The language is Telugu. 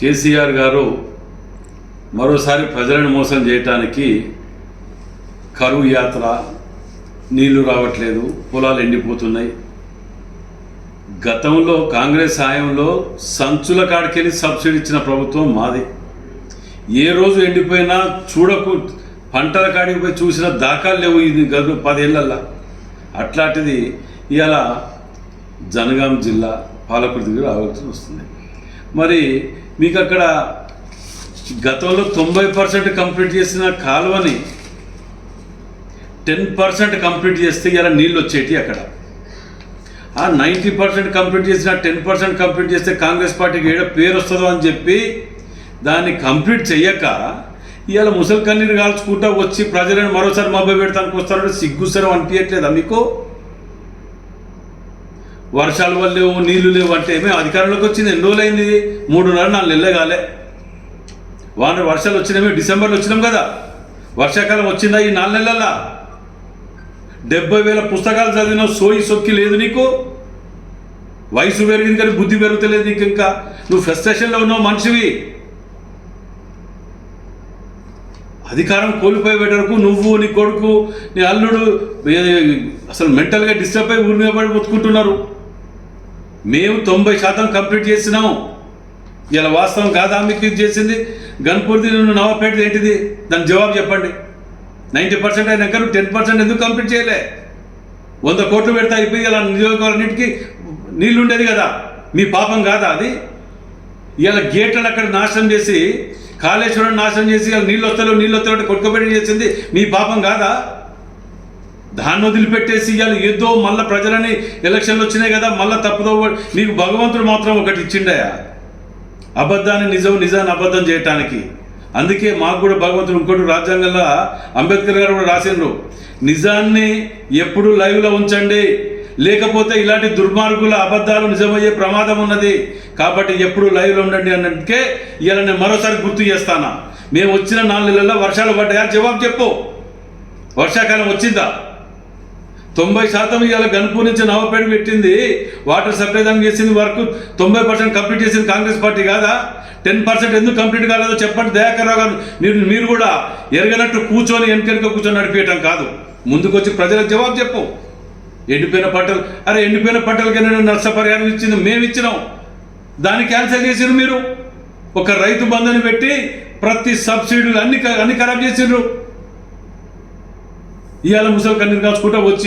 కేసీఆర్ గారు మరోసారి ప్రజలను మోసం చేయటానికి కరువు యాత్ర నీళ్ళు రావట్లేదు పొలాలు ఎండిపోతున్నాయి. గతంలో కాంగ్రెస్ హాయంలో సంచుల కాడికెళ్ళి సబ్సిడీ ఇచ్చిన ప్రభుత్వం మాది. ఏ రోజు ఎండిపోయినా చూడకు పంటల కాడికి పోయి చూసిన దాఖలు లేవు ఇది గదు పదేళ్ళల్లో అట్లాంటిది ఇలా జనగాం జిల్లా పాలకుర్తికి రావాల్సి వస్తుంది. మరి మీకు అక్కడ గతంలో తొంభై పర్సెంట్ కంప్లీట్ చేసిన కాలువని టెన్ పర్సెంట్ కంప్లీట్ చేస్తే ఇలా నీళ్ళు వచ్చేటి అక్కడ. ఆ నైంటీ పర్సెంట్ కంప్లీట్ చేసిన టెన్ పర్సెంట్ కంప్లీట్ చేస్తే కాంగ్రెస్ పార్టీకి ఏడ పేరు వస్తుందో అని చెప్పి దాన్ని కంప్లీట్ చెయ్యక ఇవాళ ముసలి కన్నీరు కాల్చుకుంటా వచ్చి ప్రజలను మరోసారి మబ్బై పెడతానికి వస్తారంటే సిగ్గుసరం అనిపించట్లేదా మీకు? వర్షాలు వల్ల లేవు నీళ్ళు లేవు అంటే మేము అధికారంలోకి వచ్చింది. ఎన్ని రోజులైంది? మూడున్నర నాలుగు నెలలే కాలే. వాన వర్షాలు వచ్చినామే డిసెంబర్లో వచ్చినాం కదా. వర్షాకాలం వచ్చిందా ఈ నాలుగు నెలల్లో డెబ్బై వేల పుస్తకాలు చదివిన సోయి సొక్కి లేదు నీకు? వయసు పెరిగింది కానీ బుద్ధి పెరుగుతలేదు నీకు ఇంకా. నువ్వు ఫ్రస్ట్రేషన్లో ఉన్నావు మనిషివి. అధికారం కోల్పోయే వరకు నువ్వు నీ కొడుకు నీ అల్లుడు అసలు మెంటల్గా డిస్టర్బ్ అయి ఊరి మీద పడి బతుకుంటున్నారు. మేము తొంభై శాతం కంప్లీట్ చేసినాం. ఇలా వాస్తవం కాదా? మీకు ఇది చేసింది. గన్పూర్ది నువ్వు నవపేట ఏంటిది? దాని జవాబు చెప్పండి. నైంటీ పర్సెంట్ అయినాక నువ్వు టెన్ పర్సెంట్ ఎందుకు కంప్లీట్ చేయలే? వంద కోట్లు పెడితే అయిపోయి ఇలా నియోజకవర్గాలన్నిటికీ నీళ్ళు ఉండేది కదా. మీ పాపం కాదా అది? ఇలా గేట్లను అక్కడ నాశనం చేసి కాళేశ్వరం నాశనం చేసి ఇలా నీళ్ళు వస్తలేవు నీళ్ళు వస్తలేవు కొట్టుకోబెట్టి చేసింది మీ పాపం కాదా? దాన్ని వదిలిపెట్టేసి ఇవాళ ఏదో మళ్ళీ ప్రజలని ఎలక్షన్లు వచ్చినాయి కదా మళ్ళీ తప్పుదో నీకు భగవంతుడు మాత్రం ఒకటి ఇచ్చిండయా? అబద్ధాన్ని నిజం నిజాన్ని అబద్ధం చేయటానికి. అందుకే మాకు కూడా భగవంతుడు ఇంకోటి రాజ్యాంగంలో అంబేద్కర్ గారు కూడా రాసిండ్రు. నిజాన్ని ఎప్పుడు లైవ్లో ఉంచండి. లేకపోతే ఇలాంటి దుర్మార్గుల అబద్ధాలు నిజమయ్యే ప్రమాదం ఉన్నది. కాబట్టి ఎప్పుడు లైవ్లో ఉండండి అన్నట్టుకే ఇలా నేను మరోసారి గుర్తు చేస్తానా. మేము వచ్చిన నాలుగు నెలల్లో వర్షాలు పడ్డాయా? జవాబు చెప్పు. వర్షాకాలం వచ్చిందా? తొంభై శాతం ఇవాళ గన్పూర్ నుంచి నవపేట పెట్టింది. వాటర్ సప్లై దానికి చేసింది వర్క్. తొంభై పర్సెంట్ కంప్లీట్ చేసింది కాంగ్రెస్ పార్టీ కాదా? టెన్ పర్సెంట్ ఎందుకు కంప్లీట్ కాలేదో చెప్పండి. దయాకర్ రావు గారు మీరు మీరు కూడా ఎరగనట్టు కూర్చొని వెనకెనక కూర్చొని నడిపేయటం కాదు. ముందుకొచ్చి ప్రజలకు జవాబు చెప్పు. ఎండిపోయిన పంటలు అరే ఎండిపోయిన పంటలకి నష్టపరిహారం ఇచ్చింది? మేము ఇచ్చినాం. దాన్ని క్యాన్సిల్ చేసిరు మీరు. ఒక రైతు బంధుని పెట్టి ప్రతి సబ్సిడీలు అన్ని అన్ని ఖరాబ్ చేసిండ్రు ఇవాళ ముసలి కన్నీరు కాల్చుకుంటా వచ్చి